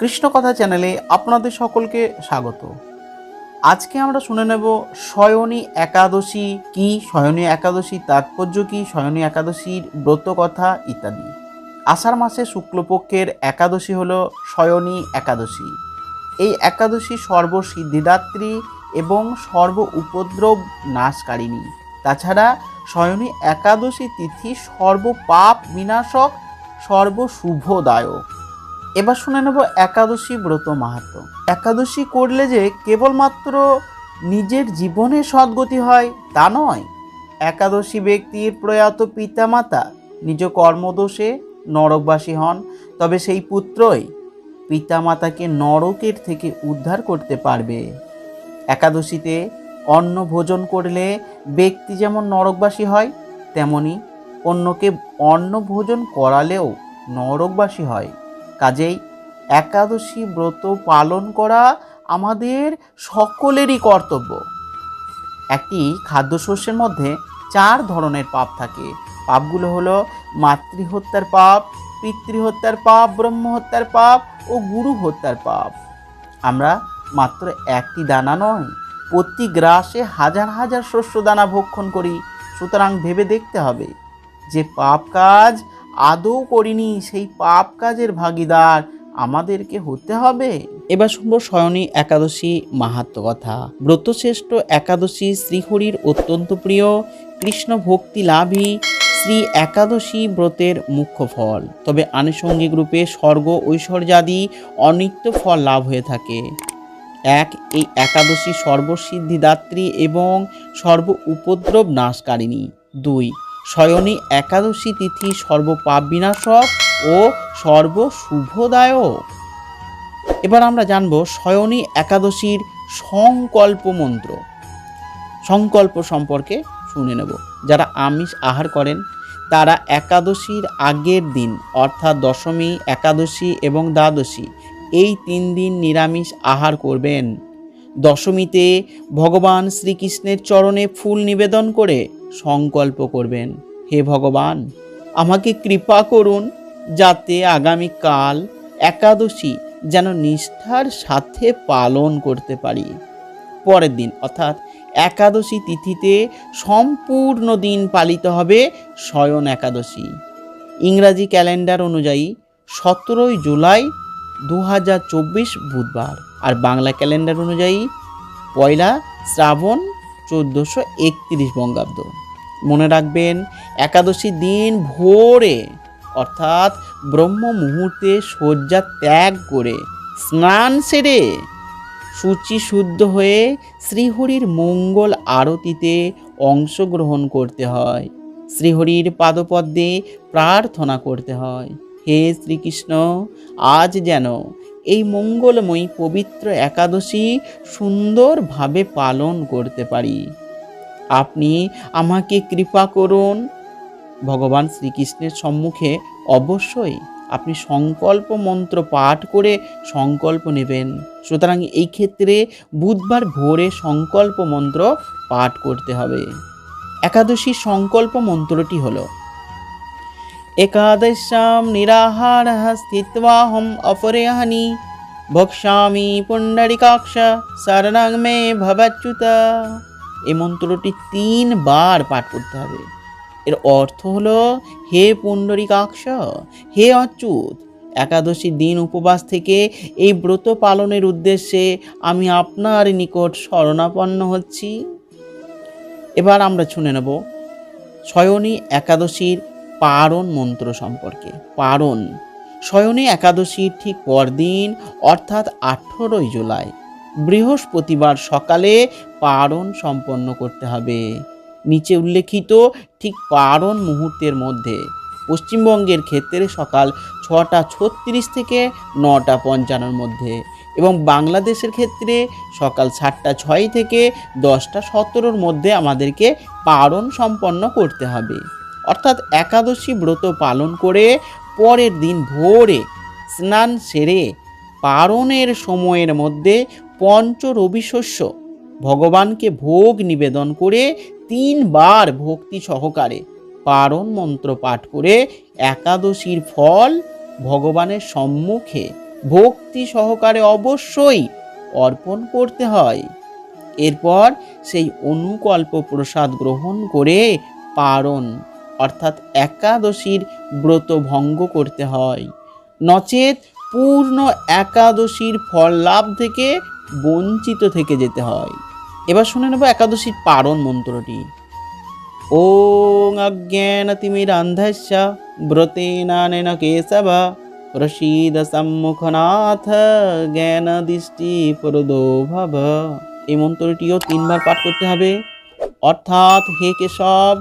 কৃষ্ণকথা চ্যানেলে আপনাদের সকলকে স্বাগত। আজকে আমরা শুনে নেব শয়নী একাদশী কি, শয়নী একাদশী তাৎপর্য কি, শয়নী একাদশীর ব্রত কথা ইত্যাদি। আষাঢ় মাসে শুক্লপক্ষের একাদশী হলো শয়নী একাদশী। এই একাদশী সর্বসিদ্ধিদাত্রী এবং সর্ব উপদ্রব নাশকারিণী। তাছাড়া শয়নী একাদশী তিথি সর্বপাপ বিনাশক সর্বশুভদায়ক এবার শুনে নেব একাদশী ব্রত মাহাত্ম। একাদশী করলে যে কেবলমাত্র নিজের জীবনে সদ্গতি হয়, তা নয়। একাদশী ব্যক্তির প্রয়াত পিতামাতা নিজ কর্মদোষে নরকবাসী হন, তবে সেই পুত্রই পিতামাতাকে নরকের থেকে উদ্ধার করতে পারবে। একাদশীতে অন্ন ভোজন করলে ব্যক্তি যেমন নরকবাসী হয়, তেমনি অন্যকে অন্ন ভোজন করালেও নরকবাসী হয়। কাজেই একাদশী ব্রত পালন করা আমাদের সকলেরই কর্তব্য। একটি খাদ্যশস্যের মধ্যে চার ধরনের পাপ থাকে। পাপগুলো হলো মাতৃহত্যার পাপ, পিতৃহত্যার পাপ, ব্রহ্মহত্যার পাপ ও গুরু হত্যার পাপ। আমরা মাত্র একটি দানা নয়, প্রতি গ্রাসে হাজার হাজার শস্য দানা ভক্ষণ করি। সুতরাং ভেবে দেখতে হবে যে পাপ কাজ আদৌ করিনি সেই পাপ কাজের ভাগিদার। আমাদেরকে হতে হবে। এবার শুনব শয়নী একাদশী মাহাত্ম কথা। ব্রতশ্রেষ্ঠ একাদশী শ্রীহরির অত্যন্ত প্রিয় কৃষ্ণ ভক্তি লাভই শ্রী একাদশী ব্রতের মুখ্য ফল। তবে আনুষঙ্গিক রূপে স্বর্গ, ঐশ্বর্যাদি অনিত্য ফল লাভ হয়ে থাকে। এক, এই একাদশী সর্বসিদ্ধিদাত্রী এবং সর্ব উপদ্রব নাশকারিণী। দুই শয়নী একাদশী তিথি সর্বপাপ বিনাশক ও সর্বশুভদায়ক। এবার আমরা জানব শয়নী একাদশীর সংকল্প মন্ত্র। সংকল্প সম্পর্কে শুনে নেব। যারা আমিষ আহার করেন, তারা একাদশীর আগের দিন, অর্থাৎ দশমী, একাদশী এবং দ্বাদশী, এই তিন দিন নিরামিষ আহার করবেন। দশমীতে ভগবান শ্রীকৃষ্ণের চরণে ফুল নিবেদন করে সংকল্প করবেন। হে ভগবান, আমাকে কৃপা করুন যাতে আগামীকাল একাদশী যেন নিষ্ঠার সাথে পালন করতে পারি। পরের দিন, অর্থাৎ একাদশী তিথিতে সম্পূর্ণ দিন পালিত হবে শয়ন একাদশী। ইংরাজি ক্যালেন্ডার অনুযায়ী সতেরোই জুলাই দু হাজার চব্বিশ বুধবার, আর বাংলা ক্যালেন্ডার অনুযায়ী পয়লা শ্রাবণ চোদ্দোশো একত্রিশ বঙ্গাব্দ। মনে রাখবেন, একাদশী দিন ভোরে, অর্থাৎ ব্রহ্ম মুহূর্তে শয্যা ত্যাগ করে স্নান সেরে সূচি শুদ্ধ হয়ে শ্রীহরির মঙ্গল আরতিতে অংশগ্রহণ করতে হয়। শ্রীহরির পাদপদ্মে প্রার্থনা করতে হয়। হে শ্রীকৃষ্ণ, আজ যেন এই মঙ্গলময়ী পবিত্র একাদশী সুন্দরভাবে পালন করতে পারি। আপনি আমাকে কৃপা করুন। ভগবান শ্রীকৃষ্ণের সম্মুখে অবশ্যই আপনি সংকল্প মন্ত্র পাঠ করে সংকল্প নেবেন। সুতরাং এই ক্ষেত্রে বুধবার ভোরে সংকল্প মন্ত্র পাঠ করতে হবে। একাদশী সংকল্প মন্ত্রটি হলো একাদশ্যাম নিরাহার স্থিত্বাহম অপরেহানি ভক্ষ্যামি পুণ্ডরিকাক্ষ শরণং মে ভবাচ্যুত এই মন্ত্রটি তিনবার পাঠ করতে হবে এর অর্থ হলো হে পুণ্ডরিকাক্ষ হে অচ্যুত একাদশী দিন উপবাস থেকে এই ব্রত পালনের উদ্দেশ্যে আমি আপনার নিকট শরণাপন্ন হচ্ছি এবার আমরা শুনে নেব শয়নী একাদশীর পারণ মন্ত্র সম্পর্কে। পারণ। শয়নী একাদশীর ঠিক পরদিন, অর্থাৎ আঠেরোই জুলাই। বৃহস্পতিবার সকালে পারণ সম্পন্ন করতে হবে। নিচে উল্লেখিত ঠিক পারণ মুহূর্তের মধ্যে পশ্চিমবঙ্গের ক্ষেত্রে সকাল ছটা ছত্রিশ থেকে নটা পঞ্চান্নর মধ্যে এবং বাংলাদেশের ক্ষেত্রে সকাল সাতটা ছয় থেকে দশটা সতেরোর মধ্যে আমাদেরকে পারণ সম্পন্ন করতে হবে। অর্থাৎ একাদশী ব্রত পালন করে পরের দিন ভোরে স্নান সেরে পারণের সময়ের মধ্যে পঞ্চ রবিশস্য ভগবানকে ভোগ নিবেদন করে তিনবার ভক্তি সহকারে পারণ মন্ত্র পাঠ করে একাদশীর ফল ভগবানের সম্মুখে ভক্তি সহকারে অবশ্যই অর্পণ করতে হয়। এরপর সেই অনুকল্প প্রসাদ গ্রহণ করে পারণ অর্থাৎ একাদশীর ব্রত ভঙ্গ করতে হয়। নচেত পূর্ণ একাদশীর ফল লাভ থেকে বঞ্চিত থেকে যেতে হয়। এবার শুনে নেব একাদশীর পারণ মন্ত্রটি। ওং অজ্ঞানতিমিরান্ধস্য ব্রতেনানেন কেশব প্রসীদ সম্মুখনাথ জ্ঞান দৃষ্টি প্রদো ভব। এই মন্ত্রটিও তিনবার পাঠ করতে হবে। অর্থাৎ হে কেশব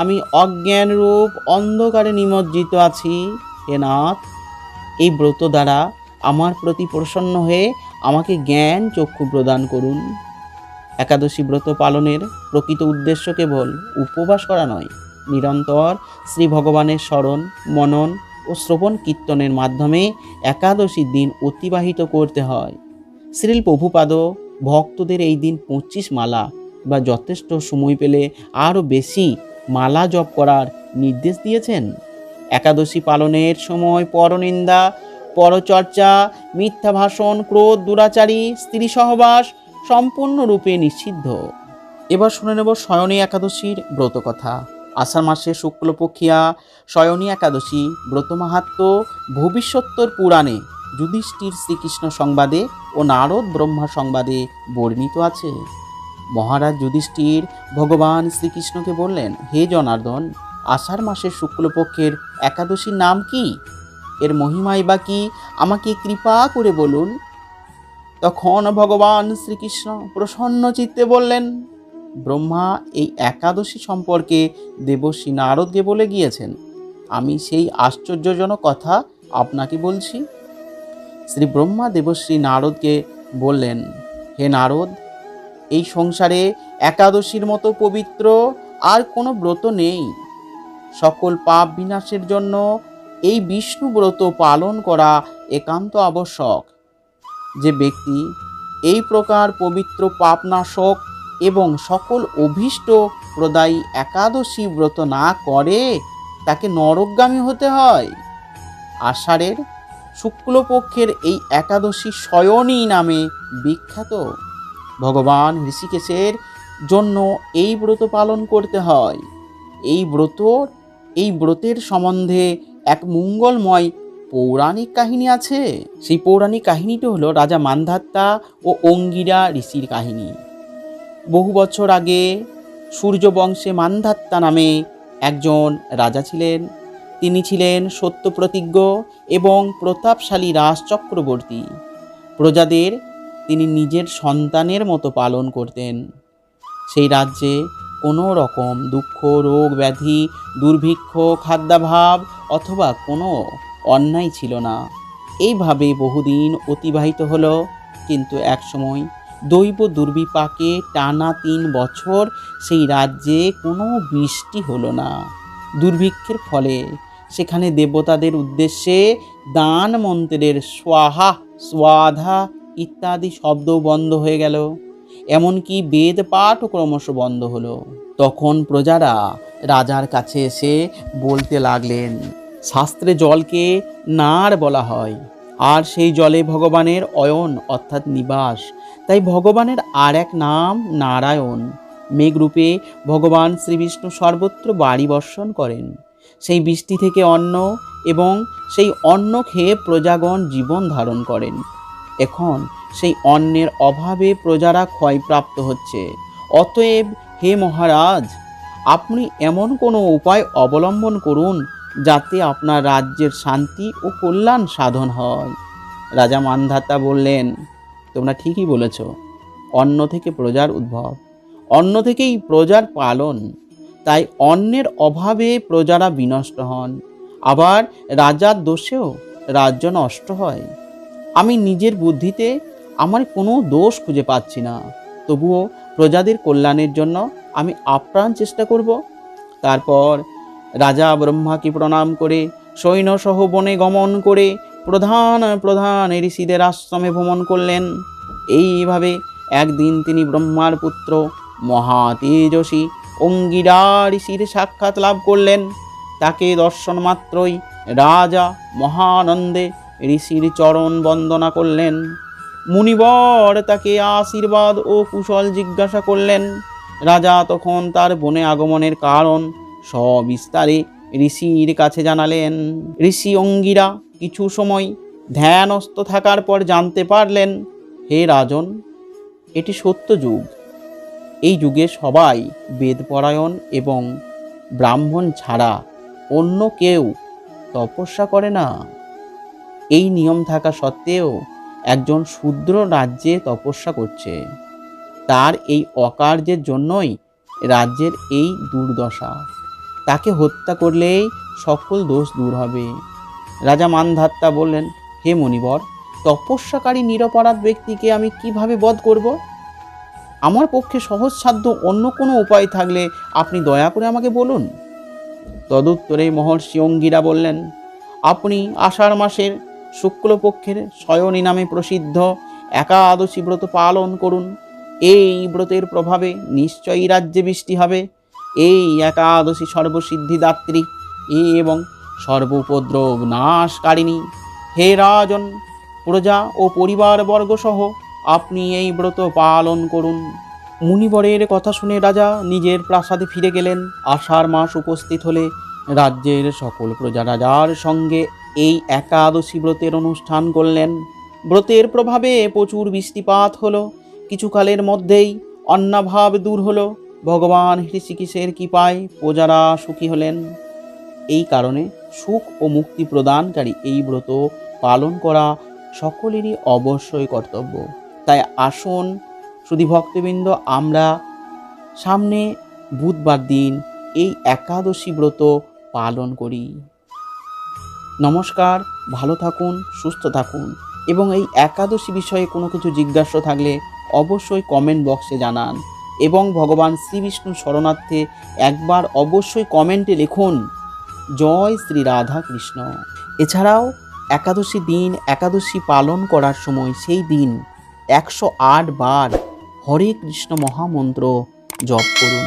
আমি অজ্ঞান রূপ অন্ধকারে নিমজ্জিত আছি। হে নাথ, এই ব্রত দ্বারা আমার প্রতি প্রসন্ন হয়ে আমাকে জ্ঞান চক্ষু প্রদান করুন। একাদশী ব্রত পালনের প্রকৃত উদ্দেশ্য কেবল উপবাস করা নয়, নিরন্তর শ্রী ভগবানের স্মরণ, মনন ও শ্রবণ কীর্তনের মাধ্যমে একাদশীর দিন অতিবাহিত করতে হয়। শ্রীল প্রভুপাদ ভক্তদের এই দিন পঁচিশ মালা বা যথেষ্ট সময় পেলে আরও বেশি মালা জপ করার নির্দেশ দিয়েছেন। একাদশী পালনের সময় পরনিন্দা, পরচর্চা, মিথ্যা ভাষণ, ক্রোধ, দুরাচারী, স্ত্রী সহবাস সম্পূর্ণরূপে নিষিদ্ধ। এবার শুনে নেব শয়নী একাদশীর ব্রত কথা আষাঢ় মাসে শুক্লপক্ষিয়া, শয়নী একাদশী, ব্রত মাহাত্ম, ভবিষ্যত্তর পুরাণে যুধিষ্ঠির শ্রীকৃষ্ণ সংবাদে ও নারদ ব্রহ্মা সংবাদে বর্ণিত আছে। মহারাজ যুধিষ্ঠির ভগবান শ্রীকৃষ্ণকে বললেন, হে জনার্দন, আষাঢ় মাসের শুক্লপক্ষের একাদশীর নাম কি? এর মহিমাই বা কি? আমাকে কৃপা করে বলুন। তখন ভগবান শ্রীকৃষ্ণ প্রসন্ন চিত্তে বললেন, ব্রহ্মা এই একাদশী সম্পর্কে দেবশ্রী নারদকে বলে গিয়েছেন। আমি সেই আশ্চর্যজনক কথা আপনাকে বলছি। শ্রী ব্রহ্মা দেবশ্রী নারদকে বললেন, হে নারদ এই সংসারে একাদশীর মতো পবিত্র আর কোনো ব্রত নেই। সকল পাপ বিনাশের জন্য এই বিষ্ণু ব্রত পালন করা একান্ত আবশ্যক। যে ব্যক্তি এই প্রকার পবিত্র পাপনাশক এবং সকল অভীষ্ট প্রদায়ী একাদশী ব্রত না করে তাকে নরকগামী হতে হয়। আষাঢ়ের শুক্লপক্ষের এই একাদশী শয়নী নামে বিখ্যাত। ভগবান ঋষিকেশের জন্য এই ব্রত পালন করতে হয়। এই ব্রত, এই ব্রতের সম্বন্ধে এক মঙ্গলময় পৌরাণিক কাহিনী আছে। সেই পৌরাণিক কাহিনীটি হলো রাজা মান্ধাত্তা ও অঙ্গিরা ঋষির কাহিনী। বহু বছর আগে সূর্যবংশে মান্ধাত্তা নামে একজন রাজা ছিলেন। তিনি ছিলেন সত্যপ্রতিজ্ঞ এবং প্রতাপশালী রাজ চক্রবর্তী প্রজাদের তিনি নিজের সন্তানের মতো পালন করতেন। সেই রাজ্যে কোনো রকম দুঃখ, রোগ, ব্যাধি, দুর্ভিক্ষ, খাদ্যাভাব অথবা কোনো অন্যায় ছিল না। এইভাবে বহুদিন অতিবাহিত হলো, কিন্তু একসময় দৈব দুর্বিপাকে টানা তিন বছর সেই রাজ্যে কোনো বৃষ্টি হলো না। দুর্ভিক্ষের ফলে সেখানে দেবতাদের উদ্দেশ্যে দান মন্ত্রের স্বাহা, স্বাধা ইত্যাদি শব্দ বন্ধ হয়ে গেল। এমনকি বেদ পাঠও ক্রমশ বন্ধ হলো। তখন প্রজারা রাজার কাছে এসে বলতে লাগলেন, শাস্ত্রে জলকে নার বলা হয়, আর সেই জলে ভগবানের অয়ন অর্থাৎ নিবাস। তাই ভগবানের আর এক নাম নারায়ণ। মেঘরূপে ভগবান শ্রীবিষ্ণু সর্বত্র বাড়ি বর্ষণ করেন। সেই বৃষ্টি থেকে অন্ন এবং সেই অন্ন খেয়ে প্রজাগণ জীবন ধারণ করেন। এখন সেই অন্নের অভাবে প্রজারা ক্ষয়প্রাপ্ত হচ্ছে। অতএব হে মহারাজ, আপনি এমন কোনো উপায় অবলম্বন করুন যাতে আপনার রাজ্যের শান্তি ও কল্যাণ সাধন হয়। রাজা মানধাতা বললেন, তোমরা ঠিকই বলেছ, অন্ন থেকে প্রজার উদ্ভব। অন্ন থেকেই প্রজার পালন। তাই অন্নের অভাবে প্রজারা বিনষ্ট হন। আবার রাজার দোষেও রাজ্য নষ্ট হয়। আমি নিজের বুদ্ধিতে আমার কোনো দোষ খুঁজে পাচ্ছি না। তবুও প্রজাদের কল্যাণের জন্য আমি আপ্রাণ চেষ্টা করব। তারপর রাজা ব্রহ্মাকে প্রণাম করে, সৈন্যসহ বনে গমন করে প্রধান প্রধান ঋষিদের আশ্রমে ভ্রমণ করলেন। এইভাবে একদিন তিনি ব্রহ্মার পুত্র মহা তেজস্বী অঙ্গিরা ঋষির সাক্ষাৎ লাভ করলেন। তাকে দর্শন মাত্রই রাজা মহানন্দে ঋষির চরণ বন্দনা করলেন। মুনিবর তাকে আশীর্বাদ ও কুশল জিজ্ঞাসা করলেন। রাজা তখন তার বনে আগমনের কারণ সবিস্তারে ঋষির কাছে জানালেন। ঋষি অঙ্গিরা কিছু সময় ধ্যানস্থ থাকার পর জানতে পারলেন, হে রাজন, এটি সত্য যুগ। এই যুগে সবাই বেদপরায়ণ এবং ব্রাহ্মণ ছাড়া অন্য কেউ তপস্যা করে না। এই নিয়ম থাকা সত্ত্বেও একজন শূদ্র রাজ্যে তপস্যা করছে। তার এই অকার্যের জন্যই রাজ্যের এই দুর্দশা। তাকে হত্যা করলেই সকল দোষ দূর হবে। রাজা মানধাত্তা বললেন, হে মণিবর, তপস্যাকারী নিরপরাধ ব্যক্তিকে আমি কীভাবে বধ করব? আমার পক্ষে সহজসাধ্য অন্য কোনো উপায় থাকলে আপনি দয়া করে আমাকে বলুন। তদুত্তরে মহর্ষি অঙ্গিরা বললেন, আপনি আষাঢ় মাসের শুক্লপক্ষের শয়নী নামে প্রসিদ্ধ একাদশী ব্রত পালন করুন। এই ব্রতের প্রভাবে নিশ্চয়ই রাজ্যে বৃষ্টি হবে। এই একাদশী সর্বসিদ্ধিদাত্রী এবং সর্বোপদ্রব নাশকারিণী। হে রাজন, প্রজা ও পরিবারবর্গ সহ আপনি এই ব্রত পালন করুন। মুনিবরের কথা শুনে রাজা নিজের প্রাসাদে ফিরে গেলেন। আষাঢ় মাস উপস্থিত হলে রাজ্যের সকল প্রজা রাজার সঙ্গে এই একাদশী ব্রতের অনুষ্ঠান করলেন। ব্রতের প্রভাবে প্রচুর বৃষ্টিপাত হলো। কিছুকালের মধ্যেই অন্নাভাব দূর হলো। ভগবান হৃষিকেশের কৃপায় প্রজারা সুখী হলেন। এই কারণে সুখ ও মুক্তি প্রদানকারী এই ব্রত পালন করা সকলেরই অবশ্যই কর্তব্য। তাই আসুন শুধু ভক্তবৃন্দ আমরা সামনে বুধবার দিন এই একাদশী ব্রত পালন করি। নমস্কার, ভালো থাকুন, সুস্থ থাকুন। এবং এই একাদশী বিষয়ে কোনো কিছু জিজ্ঞাসা থাকলে অবশ্যই কমেন্ট বক্সে জানান। এবং ভগবান শ্রীবিষ্ণু শরণার্থে একবার অবশ্যই কমেন্টে লিখুন, জয় শ্রী রাধা কৃষ্ণ এছাড়াও একাদশী দিন, একাদশী পালন করার সময় সেই দিন একশো আট বার হরে কৃষ্ণ মহামন্ত্র জপ করুন।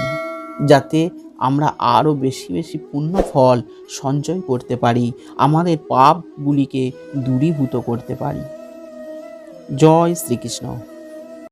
যাতে আমরা আরও বেশি বেশি পুণ্য ফল সঞ্চয় করতে পারি, আমাদের পাপগুলিকে দূরীভূত করতে পারি। জয় শ্রীকৃষ্ণ।